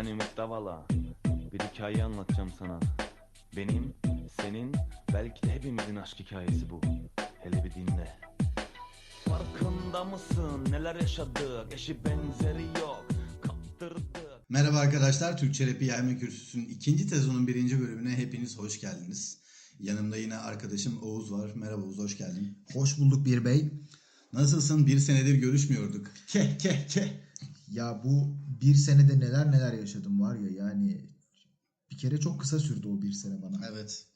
Ganimet Davala Bir hikaye anlatacağım sana Benim, senin, belki de hepimizin aşk hikayesi bu Hele bir dinle Farkında mısın neler yaşadık Eşi benzeri yok Kaptırdık Merhaba arkadaşlar, Türkçe Rapi Yayma Kürsüsü'nün ikinci sezonun birinci bölümüne hepiniz hoş geldiniz. Yanımda yine arkadaşım Oğuz var. Merhaba Oğuz, hoş geldin. Hoş bulduk bir bey. Nasılsın? Bir senedir görüşmüyorduk. Keh keh keh. Ya bu bir senede neler neler yaşadım var ya yani bir kere çok kısa sürdü o bir sene bana. Evet,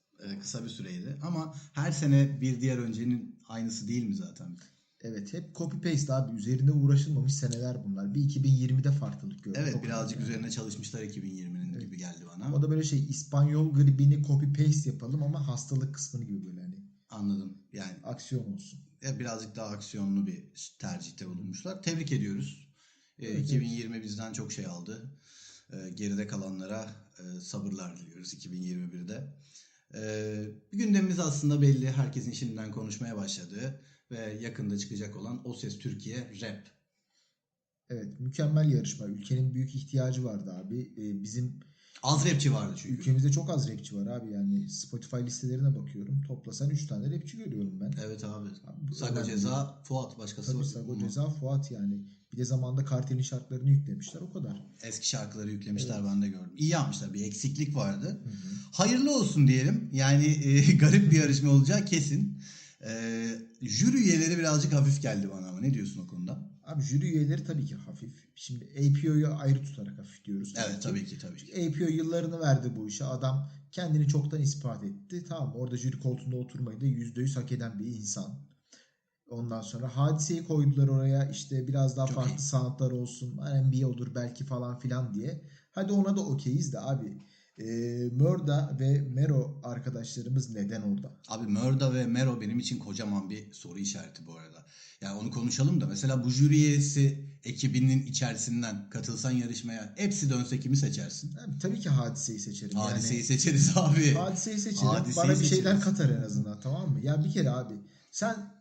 kısa bir süreydi. Ama her sene bir diğer öncenin aynısı değil mi zaten? Evet hep copy paste abi üzerinde uğraşılmamış seneler bunlar. Bir 2020'de farklılık gördüm. Evet, birazcık yani. üzerine çalışmışlar 2020'nin gibi geldi bana. O da böyle şey İspanyol gribini copy paste yapalım ama hastalık kısmını gibi böyle hani Anladım. Yani aksiyon olsun. e, birazcık daha aksiyonlu bir tercihte bulunmuşlar. Tebrik ediyoruz. E, Evet, 2020 bizden çok şey aldı. E, geride kalanlara e, sabırlar diliyoruz 2021'de. E, gündemimiz aslında belli. Herkesin şimdiden konuşmaya başladığı ve yakında çıkacak olan O Ses Türkiye Rap. Evet mükemmel yarışma. Ülkenin büyük ihtiyacı vardı abi. Ee, bizim Az rapçi vardı çünkü. ülkemizde çok az rapçi var abi yani Spotify listelerine bakıyorum. Toplasan 3 tane rapçi görüyorum ben. Evet abi. Abi Sago. Ceza, Fuat başkası Tabii var. Sago Ceza Fuat yani. Bir de zamanda kartelin şarkılarını yüklemişler o kadar. Eski şarkıları yüklemişler ben de gördüm. İyi yapmışlar. Bir eksiklik vardı. Hayırlı olsun diyelim. Yani e, garip bir yarışma olacağı kesin. E, jüri üyeleri birazcık hafif geldi bana ama ne diyorsun o konuda? Abi jüri üyeleri tabii ki hafif. Şimdi APO'yu ayrı tutarak hafif diyoruz. Evet tabii ki tabii ki. APO yıllarını verdi bu işe. Adam kendini çoktan ispat etti. Tamam orada jüri koltuğunda oturmayı da %100 hak eden bir insan. Ondan sonra hadiseyi koydular oraya işte biraz daha Çok farklı iyi. sanatlar olsun. R&B olur belki falan filan diye. Hadi ona da okeyiz de abi. E, Mörda ve Mero arkadaşlarımız neden orada? Abi Mörda ve Mero benim için kocaman bir soru işareti bu arada. Yani onu konuşalım da mesela bu jüri üyesi ekibinin içerisinden katılsan yarışmaya hepsi dönse kimi seçersin? Abi, tabii ki hadiseyi seçerim. Hadiseyi yani, seçeriz abi. Hadiseyi seçerim. Hadiseyi Bana bir şeyler seçeriz. katar en azından tamam mı? Ya bir kere abi sen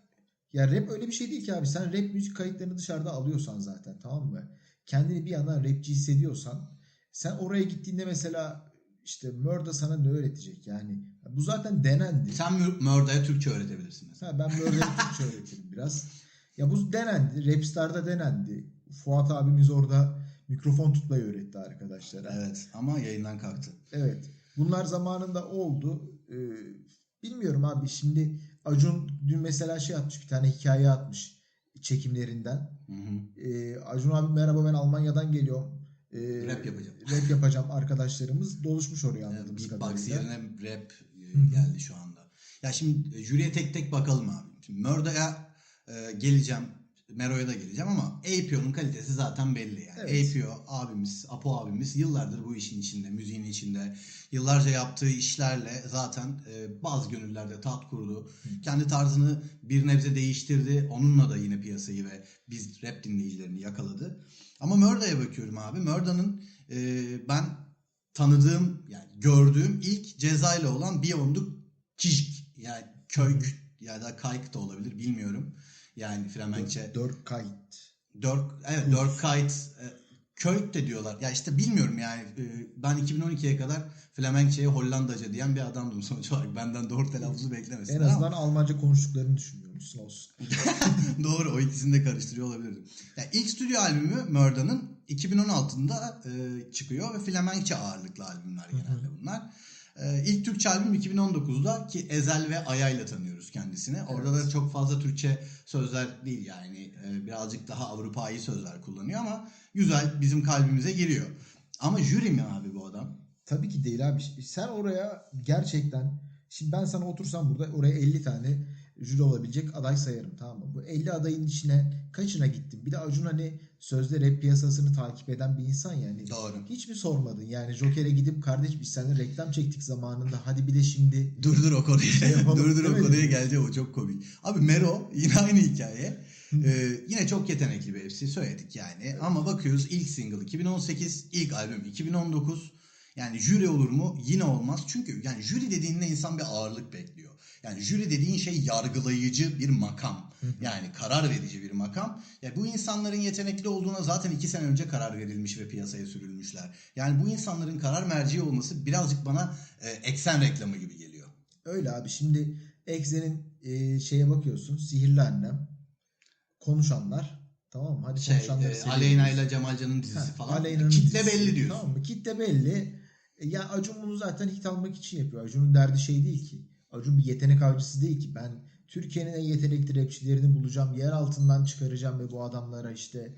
ya rap öyle bir şey değil ki abi. Sen rap müzik kayıtlarını dışarıda alıyorsan zaten tamam mı? Kendini bir yandan rapçi hissediyorsan sen oraya gittiğinde mesela işte Mörda sana ne öğretecek yani? Bu zaten denendi. Sen Mör- Mörda'ya Türkçe öğretebilirsin mesela. Ha, ben Mörda'yı Türkçe öğretirim biraz. Ya bu denendi. Rapstar'da denendi. Fuat abimiz orada mikrofon tutmayı öğretti arkadaşlara. Evet ama yayından kalktı. Evet. Bunlar zamanında oldu. Ee, bilmiyorum abi. Şimdi Acun dün mesela şey atmış. Bir tane hikaye atmış çekimlerinden. Hı hı. Ee, Acun abi merhaba ben Almanya'dan geliyorum. Ee, Rap yapacağım. Rap yapacağım arkadaşlarımız doluşmuş oraya anladığımız Beatbox kadarıyla. yerine rap e, geldi şu anda. Ya şimdi e, jüriye tek tek bakalım abi. Şimdi e, geleceğim. Mero'ya da geleceğim ama APO'nun kalitesi zaten belli yani. Evet. APO abimiz, Apo abimiz yıllardır bu işin içinde, müziğin içinde. Yıllarca yaptığı işlerle zaten e, bazı gönüllerde tat kurdu. Kendi tarzını bir nebze değiştirdi. Onunla da yine piyasayı ve biz rap dinleyicilerini yakaladı. Ama Murda'ya bakıyorum abi. Murda'nın e, ben tanıdığım yani gördüğüm ilk cezayla olan Beyond'u Kijik yani köyk ya da kayık da olabilir bilmiyorum. Yani Flemenkçe Dört kayıt. dört evet dört kayıt e, köyk de diyorlar. Ya işte bilmiyorum yani e, ben 2012'ye kadar Flemenkçe'ye Hollandaca diyen bir adamdım sonuç olarak. Benden doğru telaffuzu beklemesin. En azından Almanca konuştuklarını düşünüyormuşsun olsun. Doğru o ikisini de karıştırıyor olabilirdim. Yani ilk stüdyo albümü Murda'nın 2016'da e, çıkıyor ve Flemenkçe ağırlıklı albümler genelde bunlar. E, ilk Türkçe albüm 2019'da ki Ezel ve Aya'yla tanıyoruz kendisini. Orada da çok fazla Türkçe sözler değil yani e, birazcık daha Avrupa'yı sözler kullanıyor ama güzel bizim kalbimize giriyor. Ama jüri mi abi bu adam? Tabii ki değil abi. Sen oraya gerçekten şimdi ben sana otursam burada oraya 50 tane jüri olabilecek aday sayarım tamam mı? Bu 50 adayın içine kaçına gittin? Bir de Acun hani sözde rap piyasasını takip eden bir insan yani. Doğru. Hiç mi sormadın? Yani Joker'e gidip kardeş biz seninle reklam çektik zamanında. Hadi bir de şimdi Dur dur o konuya. Şey yapalım, dur dur o konuya geleceğim o çok komik. Abi Mero yine aynı hikaye. Ee, yine çok yetenekli bir hepsi söyledik yani. Ama bakıyoruz ilk single 2018, ilk albüm 2019. Yani jüri olur mu? Yine olmaz. Çünkü yani jüri dediğinde insan bir ağırlık bekliyor. Yani jüri dediğin şey yargılayıcı bir makam. Yani karar verici bir makam. Ya bu insanların yetenekli olduğuna zaten iki sene önce karar verilmiş ve piyasaya sürülmüşler. Yani bu insanların karar merci olması birazcık bana e, eksen reklamı gibi geliyor. Öyle abi şimdi Exe'nin e, şeye bakıyorsun. Sihirli Annem. Konuşanlar. Tamam mı? Hadi Şey, konuşanları e. Aleyna ile Cemal Can'ın dizisi Ha, falan. Aleyna'nın Kitle dizisi. belli diyorsun. Tamam mı? Kitle belli. E, Ya Acun bunu zaten hit almak için yapıyor. Acun'un derdi şey değil ki. Acun bir yetenek avcısı değil ki. Ben Türkiye'nin en yetenekli rapçilerini bulacağım. Yer altından çıkaracağım ve bu adamlara işte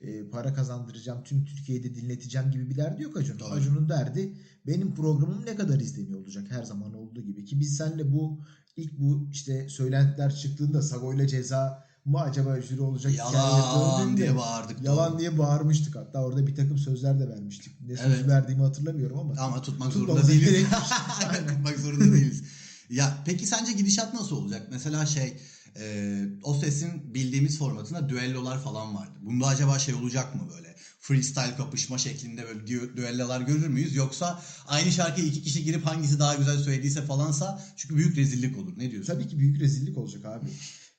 e, para kazandıracağım. Tüm Türkiye'de dinleteceğim gibi bir derdi yok Acun. Doğru. Acun'un derdi benim programım ne kadar izleniyor olacak her zaman olduğu gibi. Ki biz seninle bu ilk bu işte söylentiler çıktığında Sago ile ceza mı acaba jüri olacak Yalan diye bağırdık. Yalan doğru. diye bağırmıştık hatta orada bir takım sözler de vermiştik. Ne söz Evet. verdiğimi hatırlamıyorum ama. Ama tutmak zorunda değiliz. tutmak zorunda değiliz. Ya peki sence gidişat nasıl olacak? Mesela şey e, o sesin bildiğimiz formatında düellolar falan vardı. Bunda acaba şey olacak mı böyle? Freestyle kapışma şeklinde böyle dü- düellolar görür müyüz? Yoksa aynı şarkıya iki kişi girip hangisi daha güzel söylediyse falansa çünkü büyük rezillik olur. Ne diyorsun? Tabii ki büyük rezillik olacak abi.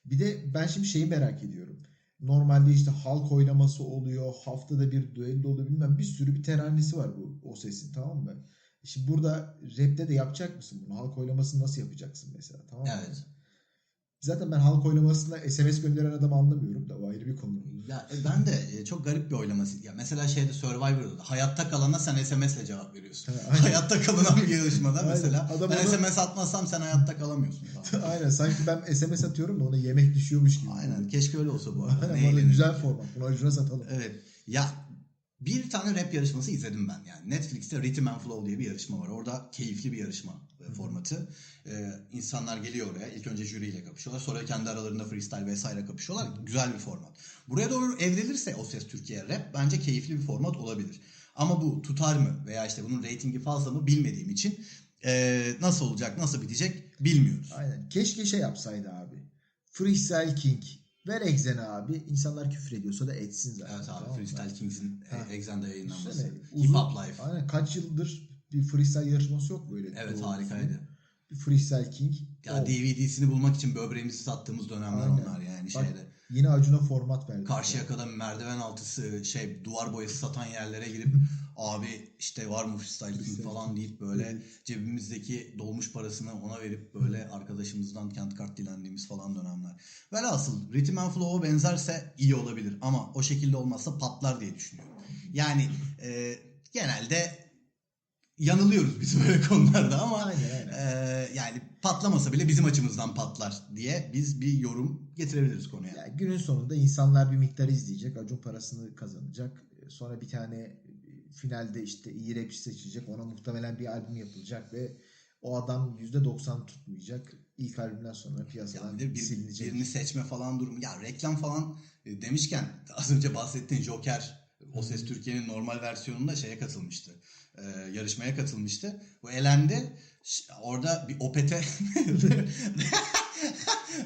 Bir de ben şimdi şeyi merak ediyorum. Normalde işte halk oylaması oluyor. Haftada bir düello oluyor bilmem bir sürü bir teranisi var bu o sesin tamam mı? Şimdi burada rapte de yapacak mısın bunu? Halk oylamasını nasıl yapacaksın mesela tamam mı? Evet. Zaten ben halk oylamasına SMS gönderen adamı anlamıyorum da o ayrı bir konu. Ya e, ben de e, çok garip bir oylaması. Ya mesela şeyde Survivor'da da hayatta kalana sen SMS'le cevap veriyorsun. Ha, aynen. hayatta kalınan bir yarışmada mesela Adam ben onu- SMS atmazsam sen hayatta kalamıyorsun falan. Aynen sanki ben SMS atıyorum da ona yemek düşüyormuş gibi. Aynen keşke öyle olsa bu arada. Aynen, güzel format. Bunu Acun'a satalım. Evet. Ya bir tane rap yarışması izledim ben yani. Netflix'te Rhythm and Flow diye bir yarışma var. Orada keyifli bir yarışma e, formatı. Ee, insanlar geliyor oraya. İlk önce jüriyle kapışıyorlar. Sonra kendi aralarında freestyle vesaire kapışıyorlar. Güzel bir format. Buraya doğru evrilirse O Ses Türkiye Rap bence keyifli bir format olabilir. Ama bu tutar mı veya işte bunun reytingi fazla mı bilmediğim için e, nasıl olacak, nasıl bitecek bilmiyoruz. Aynen. Keşke şey yapsaydı abi. Freestyle King. Ver Exen'e abi. İnsanlar küfür ediyorsa da etsin zaten. Evet abi tamam? Freestyle Kings'in Ha. e, Exxen'de yayınlanması. Hip uzun- Hop Life. Aynen kaç yıldır bir freestyle yarışması yok böyle. Evet harikaydı. Bir freestyle King. Ya O. DVD'sini bulmak için böbreğimizi sattığımız dönemler Aynen. onlar yani Bak, şeyde. Yine Acun'a format verdi. Karşıyaka'da merdiven altısı şey duvar boyası satan yerlere girip abi işte var mı freestyle falan deyip böyle cebimizdeki dolmuş parasını ona verip böyle arkadaşımızdan kent kart dilendiğimiz falan dönemler. Velhasıl Rhythm and Flow'a benzerse iyi olabilir ama o şekilde olmazsa patlar diye düşünüyorum. Yani e, genelde yanılıyoruz biz böyle konularda ama Aynen aynen. ee, yani patlamasa bile bizim açımızdan patlar diye biz bir yorum getirebiliriz konuya. Ya günün sonunda insanlar bir miktar izleyecek. Acun parasını kazanacak. Sonra bir tane e, finalde işte iyi rapçi seçilecek. Ona muhtemelen bir albüm yapılacak ve o adam %90 tutmayacak. İlk albümden sonra piyasadan bir bir, silinecek. birini seçme falan durum. Ya reklam falan e, demişken az önce bahsettiğin Joker O Ses Türkiye'nin normal versiyonunda şeye katılmıştı. Ee, yarışmaya katılmıştı. Bu elendi. Orada bir opete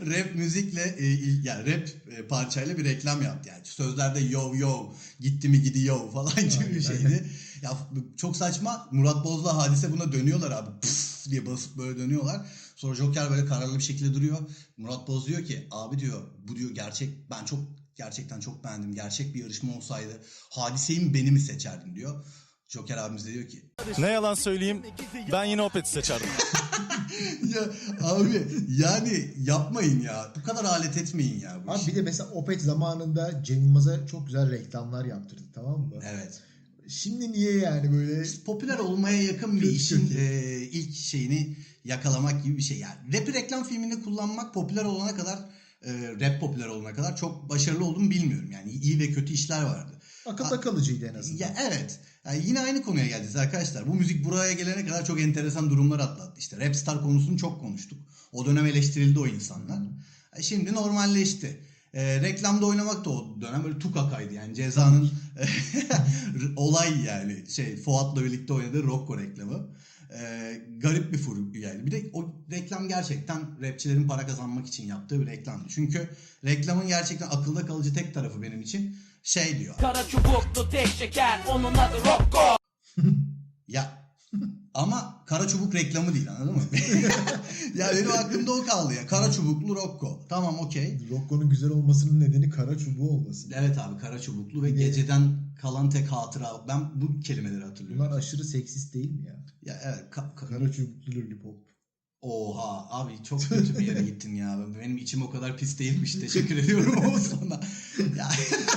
rap müzikle e, yani rap e, parçayla bir reklam yaptı. Yani sözlerde yo yo gitti mi gidiyor falan gibi bir şeydi. Ya çok saçma. Murat Boz'la Hadise buna dönüyorlar abi. Pıf diye basıp böyle dönüyorlar. Sonra Joker böyle kararlı bir şekilde duruyor. Murat Boz diyor ki abi diyor bu diyor gerçek ben çok gerçekten çok beğendim. Gerçek bir yarışma olsaydı Hadise'yi mi beni mi seçerdin diyor. Joker abimiz de diyor ki Ne yalan söyleyeyim ben yine Opet'i seçerdim. ya abi yani yapmayın ya. Bu kadar alet etmeyin ya bu Abi işi. bir de mesela Opet zamanında Cem Yılmaz'a çok güzel reklamlar yaptırdı tamam mı? Evet. Şimdi niye yani böyle Popüler olmaya yakın bir işin e, ilk şeyini yakalamak gibi bir şey. Yani rap reklam filmini kullanmak popüler olana kadar e, rap popüler olana kadar çok başarılı olduğunu bilmiyorum. Yani iyi ve kötü işler vardı. Akılda kalıcıydı en azından. Ya evet. Yani yine aynı konuya geleceğiz arkadaşlar. Bu müzik buraya gelene kadar çok enteresan durumlar atlattı. İşte Rapstar konusunu çok konuştuk. O dönem eleştirildi o insanlar. Şimdi normalleşti. E, reklamda oynamak da o dönem böyle tukakaydı. Yani cezanın olay yani. Şey Fuat'la birlikte oynadığı Rocco reklamı. E, garip bir furu yani. Bir de o reklam gerçekten rapçilerin para kazanmak için yaptığı bir reklamdı. Çünkü reklamın gerçekten akılda kalıcı tek tarafı benim için şey diyor. Kara çubuklu tek şeker onun adı Rocco Ya Ama kara çubuk reklamı değil anladın mı? ya benim aklımda o kaldı ya. Kara çubuklu Rocco. Tamam okey. Rocco'nun güzel olmasının nedeni kara çubuğu olması. Evet abi kara çubuklu ve de- geceden kalan tek hatıra. Ben bu kelimeleri hatırlıyorum. Bunlar aşırı seksist değil mi ya? Ya evet. ka- ka- Kara çubuklu lollipop. Oha abi çok kötü bir yere gittin ya. Benim içim o kadar pis değilmiş. Teşekkür ediyorum o sana. Ya,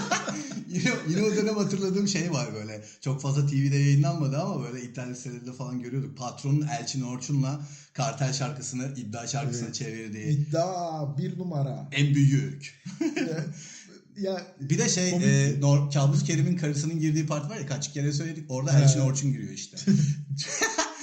yine, yine o dönem hatırladığım şey var böyle. Çok fazla TV'de yayınlanmadı ama böyle internet sitelerinde falan görüyorduk. Patronun Elçin Orçun'la kartel şarkısını iddia şarkısına Evet. çevirdiği. İddia bir numara. En büyük. ya, ya Bir de şey Komik. e, Nor- Kabus Kerim'in karısının girdiği part var ya kaç kere söyledik. Orada. Elçin Orçun giriyor işte.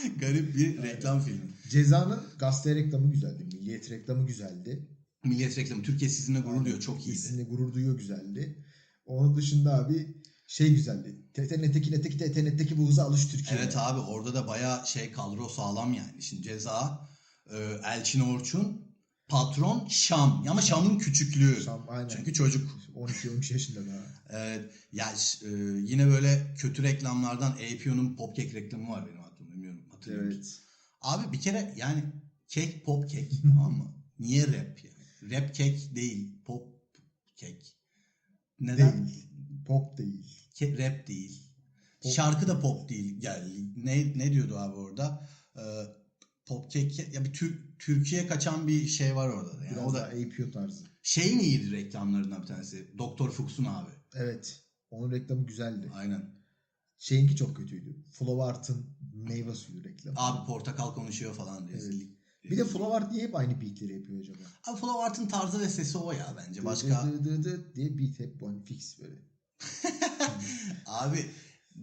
Garip bir reklam filmi. Ceza'nın gazete reklamı güzeldi. Milliyet reklamı güzeldi. Milliyet reklamı. Türkiye sizinle gurur duyuyor. Çok iyiydi. Kesinlikle gurur duyuyor güzeldi. Onun dışında abi şey güzeldi. TTN'teki neteki TTN'teki bu hıza alış Türkiye. Evet abi orada da baya şey kadro sağlam yani. Şimdi ceza e, Elçin Orçun patron Şam ama Şam'ın küçüklüğü. Şam, aynen. Çünkü çocuk. 12-13 yaşında daha. Evet, ya ş- e, yine böyle kötü reklamlardan APO'nun pop cake reklamı var benim musun? Evet. Abi bir kere yani kek pop kek tamam mı? Niye rap yani? Rap kek değil pop kek. Neden? Değil. Pop değil. Ke- rap değil. Pop. Şarkı da pop değil. Yani ne ne diyordu abi orada? Ee, pop kek ya bir Tür- Türkiye kaçan bir şey var orada. da. Yani Biraz o da da APO tarzı. şeyin iyiydi reklamlarından bir tanesi. Doktor Fuchs'un abi. Evet. Onun reklamı güzeldi. Aynen. Şeyinki çok kötüydü. Flowart'ın meyve suyu reklamı. Abi portakal konuşuyor falan diye. Evet. Bir de Flowart niye hep aynı beatleri yapıyor acaba? Abi Flowart'ın tarzı ve sesi o ya bence. Başka Dı dı dı dı diye beat hep one fix böyle. abi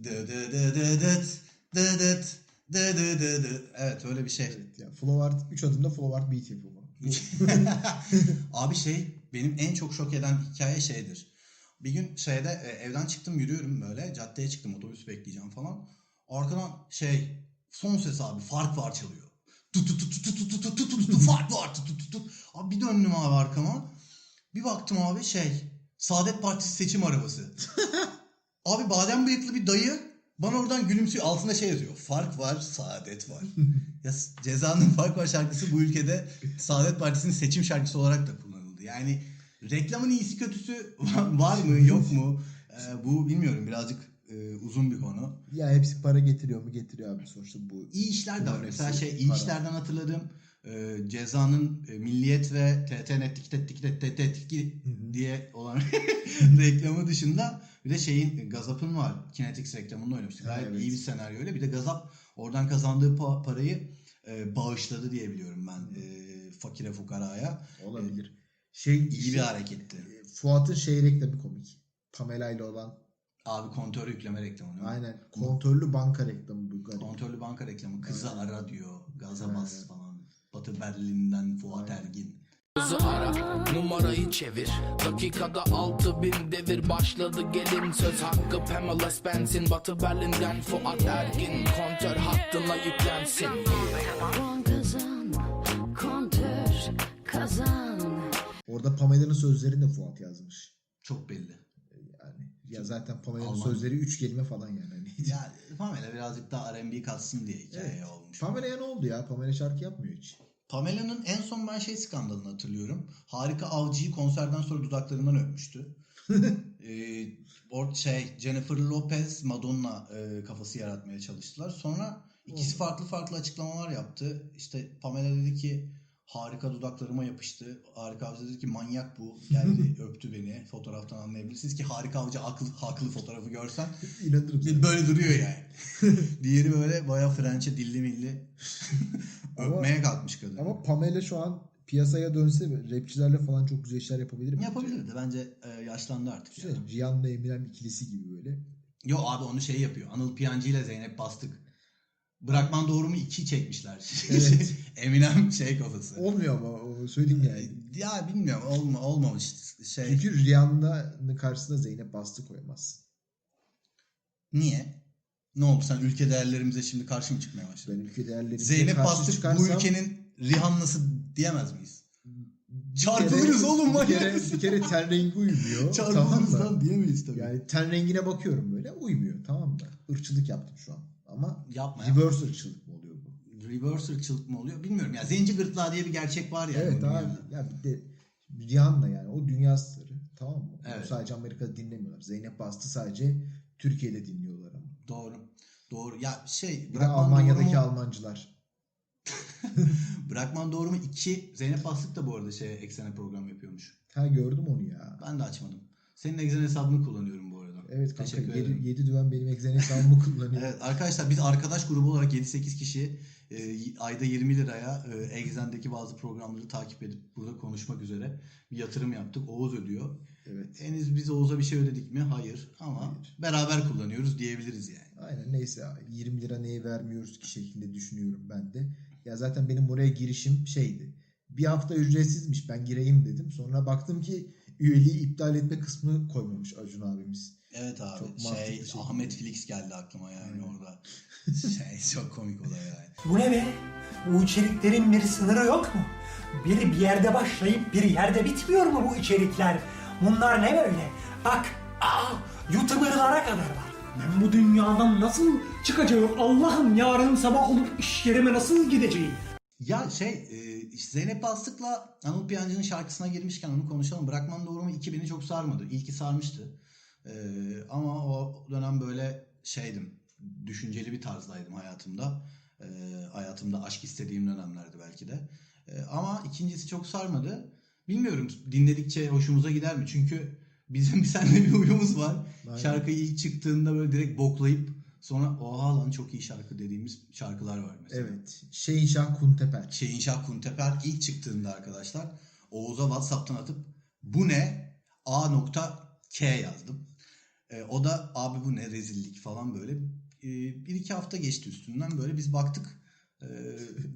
dı dı dı dı dıt dı dıt dı dı dı dı. Evet öyle bir şey. Evet ya Flowart 3 adımda Flowart beat yapıyor. Bu- Abi şey benim en çok şok eden hikaye şeydir. Bir gün şeyde evden çıktım yürüyorum böyle caddeye çıktım otobüs bekleyeceğim falan. Arkadan şey son ses abi fark var çalıyor. Tut tut tut tut tut tut tut tut fark var tut tut tut. Abi bir döndüm abi arkama. Bir baktım abi şey Saadet Partisi seçim arabası. abi badem bıyıklı bir dayı bana oradan gülümsüyor. Altında şey yazıyor. Fark var, saadet var. ya Ceza'nın Fark Var şarkısı bu ülkede Saadet Partisi'nin seçim şarkısı olarak da kullanıldı. Yani reklamın iyisi kötüsü var mı yok mu? Ee, bu bilmiyorum birazcık e, uzun bir konu. ya hepsi para getiriyor mu? Getiriyor abi sonuçta bu. İyi işler de var. Mesela şey iyi para. işlerden hatırladığım e, Ceza'nın e, Milliyet ve TT Nettik Tettik Tettik Tettik Hı hı. diye olan reklamı dışında bir de şeyin Gazap'ın var. Kinetics reklamında oynamıştık. Ha, Gayet evet. iyi bir senaryoyla. Bir de Gazap oradan kazandığı pa- parayı e, bağışladı diye biliyorum ben e, fakire fukaraya. Olabilir. Şey İyi bir hareketti. e, Fuat'ın şey reklamı komik. Pamela ile olan Abi kontör yükleme reklamı. değil mi? aynen kontörlü banka reklamı bu garip. Kontörlü banka reklamı. Kızı Aynen. ara diyor. Gaza Aynen. bas falan. Batı Berlin'den Fuat Aynen. Ergin. Kızı ara numarayı çevir Dakikada altı bin devir başladı gelin Söz hakkı Pamela Spence'in Batı Berlin'den Fuat Ergin Kontör hattına yüklensin Orada Pamela'nın sözlerini de Fuat yazmış. Çok belli. Yani ya zaten Pamela'nın sözleri üç kelime falan yani. Hani Ya Pamela birazcık daha R&B katsın diye hikaye Evet. olmuş. Pamela'ya ne oldu ya? Pamela şarkı yapmıyor hiç. Pamela'nın en son ben şey skandalını hatırlıyorum. Harika Avcı'yı konserden sonra dudaklarından öpmüştü. ee, or şey Jennifer Lopez Madonna e, kafası yaratmaya çalıştılar. Sonra ikisi Oldu. farklı farklı açıklamalar yaptı. İşte Pamela dedi ki harika dudaklarıma yapıştı. Harika Avcı dedi ki manyak bu. Geldi öptü beni. Fotoğraftan anlayabilirsiniz ki Harika Avcı haklı, haklı fotoğrafı görsen İnanırım. böyle duruyor yani. Diğeri böyle bayağı Frenç'e dilli milli Ama- öpmeye kalkmış kadın. Ama Pamela şu an piyasaya dönse rapçilerle falan çok güzel işler yapabilir mi? Yapabilirdi. Bence e, yaşlandı artık. Güzel. Rihanna Eminem ikilisi gibi böyle. Yo abi onu şey yapıyor. Anıl Piyancı ile Zeynep Bastık. Bırakman doğru mu 2 çekmişler. Evet. Eminem şey kafası. Olmuyor ama söyleyeyim yani. Ya bilmiyorum olma, olmamış şey. Çünkü Rihanna'nın karşısına Zeynep Bastı koyamazsın. Niye? Ne oldu sen ülke değerlerimize şimdi karşı mı çıkmaya başladın? Ben ülke değerlerine Zeynep karşı Bastık bu çıkarsam ülkenin Rihanna'sı diyemez miyiz? Çarpılırız oğlum manyak kere, bir kere ten rengi uymuyor. tamam Çarpılırız mı? lan diyemeyiz tabii. Yani ten rengine bakıyorum böyle uymuyor tamam mı? Irkçılık yaptım şu an. Ama Yapma ya. reverse ırkçılık mı oluyor reverse ırkçılık mı oluyor bilmiyorum. Ya zenci gırtlağı diye bir gerçek var yani. Evet bu abi. Ya bir de Rihanna yani o dünya starı. Tamam mı? Evet. Sadece Amerika'da dinlemiyorlar. Zeynep Bastı sadece Türkiye'de dinliyorlar ama. Doğru. Doğru. Ya şey Bir de Almanya'daki mu? Almancılar. Bırakman Doğru mu? 2. Zeynep Bastık da bu arada şey eksene program yapıyormuş. Ha gördüm onu ya. Ben de açmadım. Senin egzen hesabını kullanıyorum bu arada. Evet kanka Teşekkür 7, ederim. 7 düven benim egzen hesabımı kullanıyor. Evet arkadaşlar biz arkadaş grubu olarak 7-8 kişi e, ayda 20 liraya e, Exxen'deki bazı programları takip edip burada konuşmak üzere bir yatırım yaptık. Oğuz ödüyor. Evet. Henüz biz Oğuz'a bir şey ödedik mi? Hayır. Ama Hayır. beraber kullanıyoruz diyebiliriz yani. Aynen neyse 20 lira neye vermiyoruz ki şeklinde düşünüyorum ben de. Ya zaten benim buraya girişim şeydi. Bir hafta ücretsizmiş ben gireyim dedim. Sonra baktım ki üyeliği iptal etme kısmını koymamış Acun abimiz. Evet abi. Çok şey şekilde. Ahmet Felix geldi aklıma yani Aynen. orada. şey çok komik olay yani. Bu ne be? Bu içeriklerin bir sınırı yok mu? Biri bir yerde başlayıp bir yerde bitmiyor mu bu içerikler? Bunlar ne böyle? Bak, aa, YouTuber'lara kadar var. Ben bu dünyadan nasıl çıkacağım? Allah'ım yarın sabah olup iş yerime nasıl gideceğim? Ya şey e, Zeynep Bastık'la Anıl Piyancı'nın şarkısına girmişken onu konuşalım. Bırakman doğru mu? İki beni çok sarmadı. İlki sarmıştı. E, ama o dönem böyle şeydim. Düşünceli bir tarzdaydım hayatımda. E, hayatımda aşk istediğim dönemlerdi belki de. E, ama ikincisi çok sarmadı. Bilmiyorum dinledikçe hoşumuza gider mi? Çünkü bizim seninle bir uyumuz var. Aynen. Şarkıyı ilk çıktığında böyle direkt boklayıp sonra oha lan çok iyi şarkı dediğimiz şarkılar var mesela. Evet. Şehinşah Kunteper. Şeyin Şah Kunteper ilk çıktığında arkadaşlar Oğuz'a Whatsapp'tan atıp bu ne A nokta K yazdım. Ee, o da abi bu ne rezillik falan böyle. Ee, bir iki hafta geçti üstünden böyle biz baktık. Ee,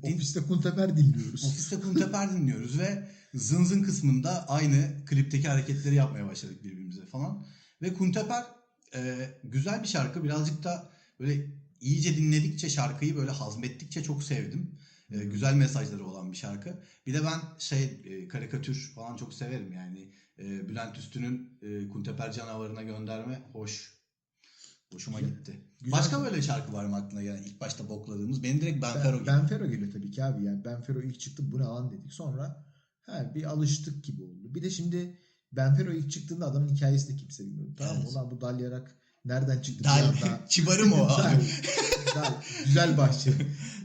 din- Ofiste Kunteper dinliyoruz. Ofiste Kunteper dinliyoruz ve zın zın kısmında aynı klipteki hareketleri yapmaya başladık birbirimize falan. Ve Kunteper e, güzel bir şarkı. Birazcık da böyle iyice dinledikçe şarkıyı böyle hazmettikçe çok sevdim. E, güzel mesajları olan bir şarkı. Bir de ben şey e, karikatür falan çok severim yani. E, Bülent Üstün'ün e, Kunteper canavarına gönderme hoş. Hoşuma Güzel. gitti. Güzel. Başka böyle şarkı var mı aklına gelen ilk başta bokladığımız? Benim direkt Benfero Ben, gibi. Benfero geliyor tabii ki abi yani. Benfero ilk çıktı bu ne lan dedik. Sonra he, bir alıştık gibi oldu. Bir de şimdi Benfero ilk çıktığında adamın hikayesini de kimse bilmiyordu. Tamam? Evet. Ulan bu dalyarak nereden çıktı Dal, kibarım o abi. Dal, güzel bahçe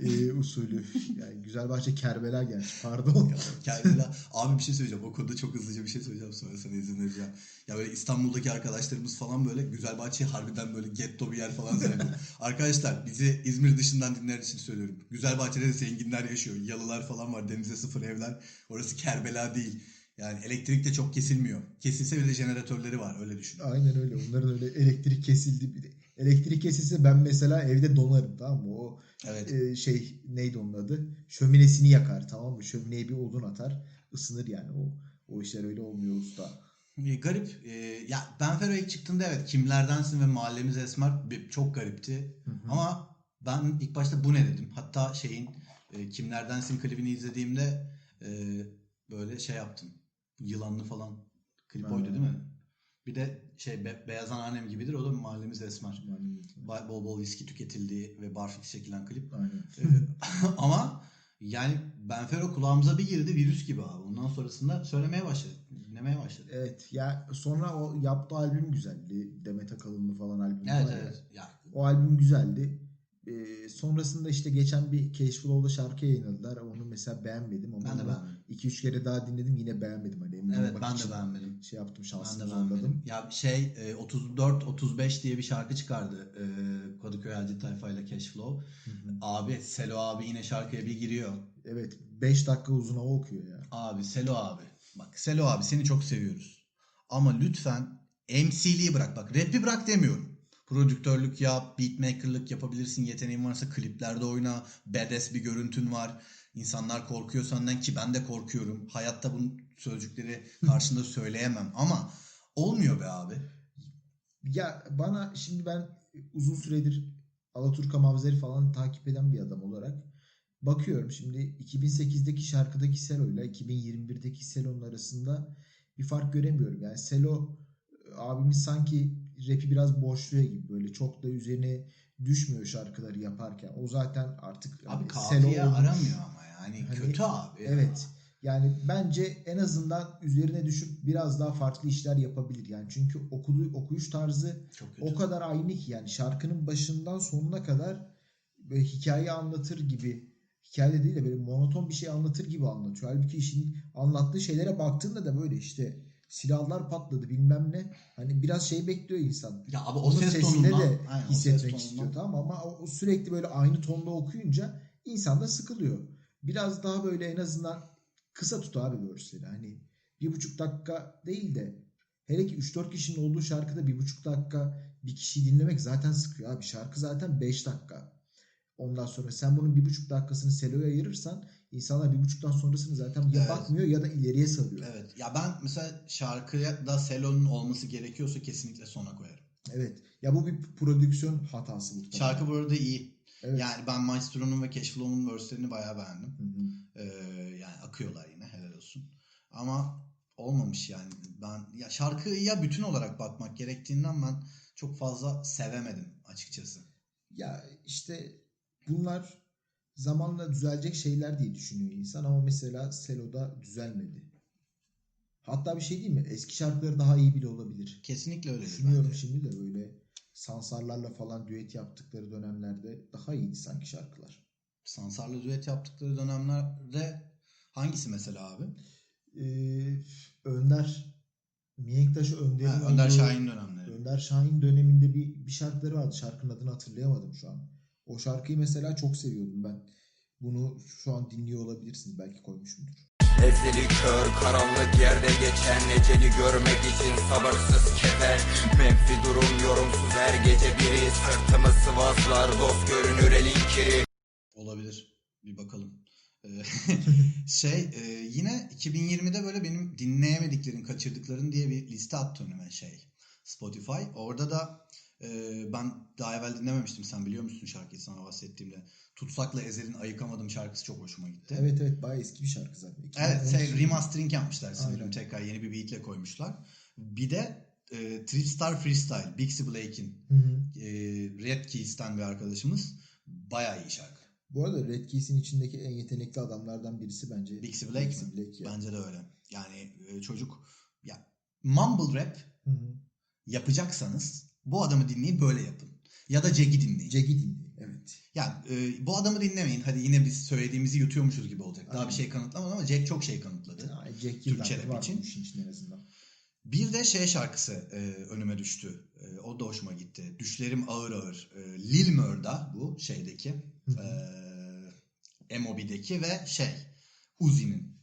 e, usulü. Yani güzel bahçe Kerbela gerçi pardon. Kendine abi bir şey söyleyeceğim. O konuda çok hızlıca bir şey söyleyeceğim sonra sana izin vereceğim. Ya böyle İstanbul'daki arkadaşlarımız falan böyle Güzelbahçe harbiden böyle getto bir yer falan zannediyor. Arkadaşlar bizi İzmir dışından dinleyen için söylüyorum. Güzelbahçe'de de zenginler yaşıyor. Yalılar falan var. Denize sıfır evler. Orası Kerbela değil. Yani elektrik de çok kesilmiyor. Kesilse bile jeneratörleri var öyle düşün. Aynen öyle. Onların öyle elektrik kesildi. Bir de Elektrik kesilse ben mesela evde donarım tamam mı? O Evet. e, şey neydi onun adı? Şöminesini yakar tamam mı? Şömineye bir odun atar. ısınır yani o. O işler öyle olmuyor usta. E, garip. E, ya Benfero ilk çıktığında evet kimlerdensin ve mahallemiz esmer bir- çok garipti. Ama ben ilk başta bu ne dedim. Hatta şeyin e, kimlerdensin klibini izlediğimde e, böyle şey yaptım. Yılanlı falan klip oydu değil mi? Bir de şey Be- Beyaz Anneannem gibidir. O da mahallemiz esmer. Ba- Bol bol viski tüketildiği ve barfix çekilen klip. Aynen. E, ama yani Benfero kulağımıza bir girdi virüs gibi abi. Ondan sonrasında söylemeye başladık. Dinlemeye başladık. Evet ya sonra o yaptığı albüm güzeldi. Demet Akalınlı falan albüm Evet evet. Ya, O albüm güzeldi. Ee, sonrasında işte geçen bir Cashflow'da şarkı yayınladılar. Onu mesela beğenmedim ama ben de beğenmedim. 2-3 kere daha dinledim yine beğenmedim. Hani emin Evet ben de beğenmedim. Şey yaptım Ben şansımı de zorladım. Ya şey e, 34 35 diye bir şarkı çıkardı. E, Kadıköy Elci Tayfa ile Cashflow. Abi Selo abi yine şarkıya bir giriyor. Evet 5 dakika uzun o okuyor ya. Abi Selo abi. Bak Selo abi seni çok seviyoruz. Ama lütfen MC'liği bırak. Bak rap'i bırak demiyorum. Prodüktörlük yap, beatmakerlık yapabilirsin. Yeteneğin varsa kliplerde oyna. Badass bir görüntün var. İnsanlar korkuyor senden ki ben de korkuyorum. Hayatta bu sözcükleri karşında söyleyemem ama olmuyor be abi. Ya bana şimdi ben uzun süredir Alaturka Mavzeri falan takip eden bir adam olarak bakıyorum şimdi 2008'deki şarkıdaki Selo ile 2021'deki Selo'nun arasında bir fark göremiyorum. Yani Selo abimiz sanki rapi biraz boşluyor gibi böyle çok da üzerine düşmüyor şarkıları yaparken. O zaten artık Abi hani kafiye aramıyor ama yani Hani- kötü abi. ya. Evet. Yani bence en azından üzerine düşüp biraz daha farklı işler yapabilir. Yani çünkü okuduğu okuyuş tarzı o kadar aynı ki yani şarkının başından sonuna kadar böyle hikaye anlatır gibi hikaye değil de böyle monoton bir şey anlatır gibi anlatıyor. Halbuki işin anlattığı şeylere baktığında da böyle işte silahlar patladı bilmem ne. Hani biraz şey bekliyor insan. Ya abi o Onun ses sesinde tonundan. de aynen, hissetmek ses istiyor tamam ama o, o sürekli böyle aynı tonda okuyunca insan da sıkılıyor. Biraz daha böyle en azından kısa tut abi görseli. Hani bir buçuk dakika değil de hele ki 3-4 kişinin olduğu şarkıda bir buçuk dakika bir kişiyi dinlemek zaten sıkıyor abi. Şarkı zaten 5 dakika. Ondan sonra sen bunun bir buçuk dakikasını seloya ayırırsan insanlar bir buçuktan sonrasını zaten ya Evet. bakmıyor ya da ileriye sarıyor. Evet. Evet. Ya ben mesela şarkıya da selonun olması gerekiyorsa kesinlikle sona koyarım. Ya bu bir prodüksiyon hatası bu. Şarkı bu arada iyi. Evet. Yani ben Maestro'nun ve Cashflow'un verse'lerini bayağı beğendim. Hı hı. Ee, yani akıyorlar yine helal olsun. Ama olmamış yani. Ben ya şarkıya bütün olarak bakmak gerektiğinden ben çok fazla sevemedim açıkçası. Ya işte bunlar zamanla düzelecek şeyler diye düşünüyor insan ama mesela Selo'da düzelmedi. Hatta bir şey değil mi? Eski şarkıları daha iyi bile olabilir. Kesinlikle öyle. Düşünüyorum şimdi de böyle Sansarlarla falan düet yaptıkları dönemlerde daha iyiydi sanki şarkılar. Sansar'la düet yaptıkları dönemlerde hangisi mesela abi? Ee, Önder Mihenktaş'ı Önder'in Ha, Önder Şahin dönemleri. Önder Şahin döneminde bir, bir şarkıları vardı. Şarkının adını hatırlayamadım şu an. O şarkıyı mesela çok seviyordum ben. Bunu şu an dinliyor olabilirsiniz. Belki koymuşumdur. Ezeli kör karanlık yerde geçen eceli görmek için sabırsız keder Menfi durum yorumsuz her gece biri sırtımı sıvazlar dost görünür elin kiri Olabilir. Bir bakalım. Ee, şey e, yine 2020'de böyle benim dinleyemediklerim, kaçırdıklarım diye bir liste attı önüme şey. Spotify. Orada da e, ben daha evvel dinlememiştim. Sen biliyor musun şarkıyı sana bahsettiğimde. Tutsak'la Ezel'in Ayıkamadım şarkısı çok hoşuma gitti. Evet evet bayağı eski bir şarkı zaten. Evet, 2013 şey, remastering yapmışlar sanırım tekrar yeni bir beatle koymuşlar. Bir de e, Tripstar Freestyle, Bixie Blake'in e, Red Keys'ten bir arkadaşımız. Bayağı iyi şarkı. Bu arada Red Keys'in içindeki en yetenekli adamlardan birisi bence. Bixie Blake Bixie mi? Blake. Bence de öyle. Yani e, çocuk ya mumble rap Hı hı. yapacaksanız bu adamı dinleyip böyle yapın. Ya da Jack'i dinleyin. Jack'i dinleyin. Evet. Ya e, bu adamı dinlemeyin. Hadi yine biz söylediğimizi yutuyormuşuz gibi olacak. Daha Aynen. bir şey kanıtlamadı ama Jack çok şey kanıtladı. Ya, Jack Türkçe rap için. en azından. Bir de şey şarkısı e, önüme düştü. E, o da hoşuma gitti. Düşlerim ağır ağır. E, Lil Murda bu şeydeki. E, MOB'deki ve şey Uzi'nin.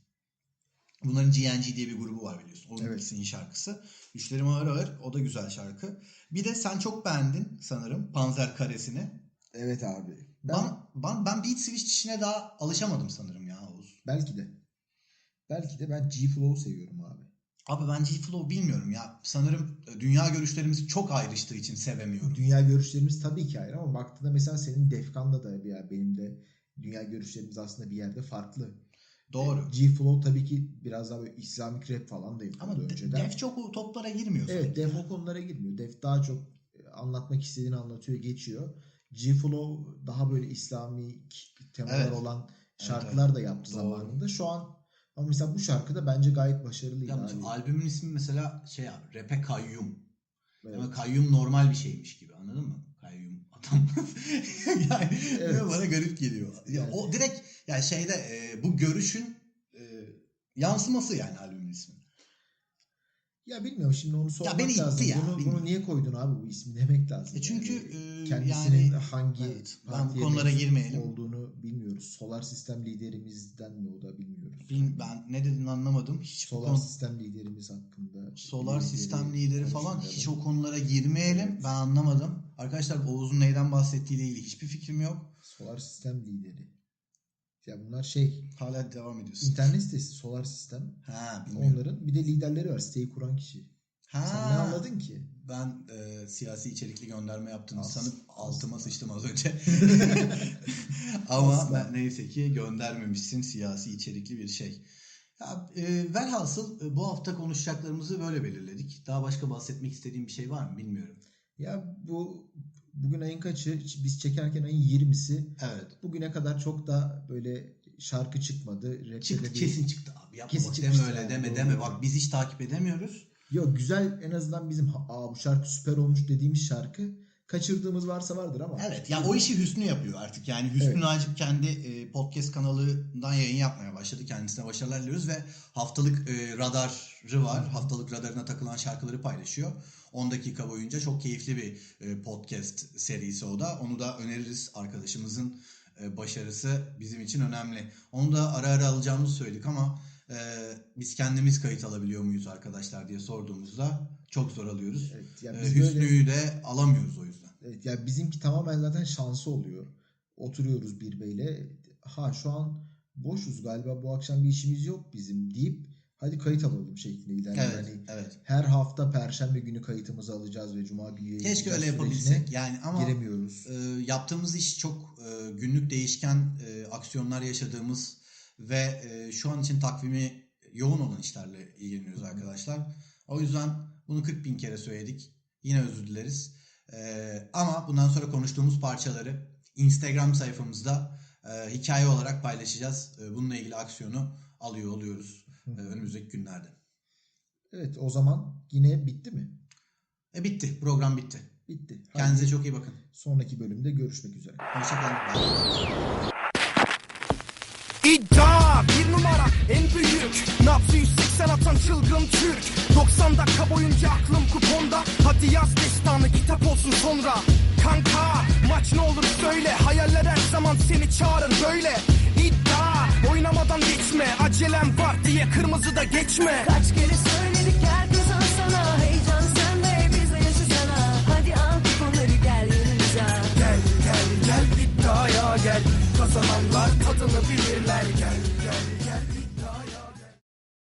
Bunların GNG diye bir grubu var biliyorsun. Onun Evet. ikisinin şarkısı. Düşlerim ağır ağır. O da güzel şarkı. Bir de sen çok beğendin sanırım Panzer Karesi'ni. Evet abi. Ben, Ben, ben, ben Beat Switch işine daha alışamadım sanırım ya Oğuz. belki de. Belki de ben G-Flow seviyorum abi. Abi ben G-Flow bilmiyorum ya. Sanırım dünya görüşlerimiz çok ayrıştığı için sevemiyorum. Dünya görüşlerimiz tabii ki ayrı ama baktığında mesela senin Defkan'da da ya benim de dünya görüşlerimiz aslında bir yerde farklı. Doğru. G-Flow tabii ki biraz daha böyle İslamik rap falan da Ama yapıyordu de- önceden. Def çok o toplara girmiyor. Evet. Def o konulara girmiyor. Def daha çok e, anlatmak istediğini anlatıyor, geçiyor. G-Flow daha böyle İslamik temalar Evet. olan şarkılar evet. da yaptı Doğru. zamanında. Şu an ama mesela bu şarkı da bence gayet başarılıydı. Ya abi. albümün ismi mesela şey rap'e kayyum. Evet. Ama kayyum normal bir şeymiş gibi anladın mı? Adam. yani Evet. bana garip geliyor. Ya Yani. o direkt yani şeyde e, bu görüşün e, yansıması yani albümün ismi. Ya bilmiyorum şimdi onu sormak beni itti lazım. ya, bunu, bunu niye koydun abi bu ismi demek lazım. E çünkü Yani e, kendisinin yani hangi evet, ben bu konulara girmeyelim. olduğunu bilmiyoruz. Solar sistem liderimizden mi o da bilmiyoruz. Bil- ben ne dediğini anlamadım. Hiç Solar konu- sistem liderimiz hakkında. Solar bilgileri sistem lideri falan hiç o konulara girmeyelim. Evet. Ben anlamadım. Arkadaşlar Oğuz'un neyden bahsettiğiyle ilgili hiçbir fikrim yok. Solar sistem lideri. Ya bunlar şey Hala devam ediyorsun. internet sitesi solar sistem. Ha bilmiyorum. Onların bir de liderleri var. Siteyi kuran kişi. Ha, Sen ne anladın ki? Ben e, siyasi içerikli gönderme yaptığını As- sanıp altıma sıçtım az önce. Ama ben neyse ki göndermemişsin siyasi içerikli bir şey. Ya, e, velhasıl e, bu hafta konuşacaklarımızı böyle belirledik. Daha başka bahsetmek istediğim bir şey var mı bilmiyorum. Ya bu Bugün ayın kaçı? Biz çekerken ayın 20'si. Evet. Bugüne kadar çok da böyle şarkı çıkmadı. Rap'te Çıktı bir- kesin çıktı abi. Yapma Kesin bak, deme öyle deme deme. Bak biz hiç takip edemiyoruz. Yok güzel en azından bizim Aa, bu şarkı süper olmuş dediğimiz şarkı. Kaçırdığımız varsa vardır ama. Evet ya o işi Hüsnü yapıyor artık. Yani Hüsnü Evet. Nacip kendi e, podcast kanalından yayın yapmaya başladı. Kendisine başarılar diliyoruz ve haftalık e, radarı var. Haftalık radarına takılan şarkıları paylaşıyor. 10 dakika boyunca çok keyifli bir e, podcast serisi o da. Onu da öneririz arkadaşımızın e, başarısı bizim için önemli. Onu da ara ara alacağımızı söyledik ama e, biz kendimiz kayıt alabiliyor muyuz arkadaşlar diye sorduğumuzda çok zor alıyoruz. Evet, ya E, biz böyle- Hüsnü'yü de alamıyoruz o yüzden. Evet, ya bizimki tamamen zaten şansı oluyor. Oturuyoruz bir beyle. Ha şu an boşuz galiba bu akşam bir işimiz yok bizim deyip hadi kayıt alalım şeklinde ilerliyor. Evet, Yani evet. her hafta perşembe günü kayıtımızı alacağız ve cuma günü Keşke öyle yapabilsek. Yani ama giremiyoruz. e, yaptığımız iş çok e, günlük değişken e, aksiyonlar yaşadığımız ve e, şu an için takvimi yoğun olan işlerle ilgileniyoruz arkadaşlar. O yüzden bunu 40 bin kere söyledik. Yine özür dileriz. E, ama bundan sonra konuştuğumuz parçaları Instagram sayfamızda e, hikaye olarak paylaşacağız. E, bununla ilgili aksiyonu alıyor oluyoruz önümüzdeki günlerde. Evet o zaman yine bitti mi? E bitti. Program bitti. Bitti. Hadi Kendinize çok iyi bakın. sonraki bölümde görüşmek üzere. Hoşçakalın. İddia bir 180 atan çılgın Türk. 90 dakika boyunca aklım kuponda. Hadi yaz destanı kitap olsun sonra. Kanka maç ne olur söyle. Hayaller her zaman seni çağırır böyle. İddia oynamadan geçme. Acelem var diye kırmızı da geçme. Kaç kere söyledik gel kızan sana Heyecan sende biz de yaşı sana Hadi al kuponları gel yanımıza. Gel gel gel. İddiaya gel. Kazananlar tadını bilirler. Gel gel.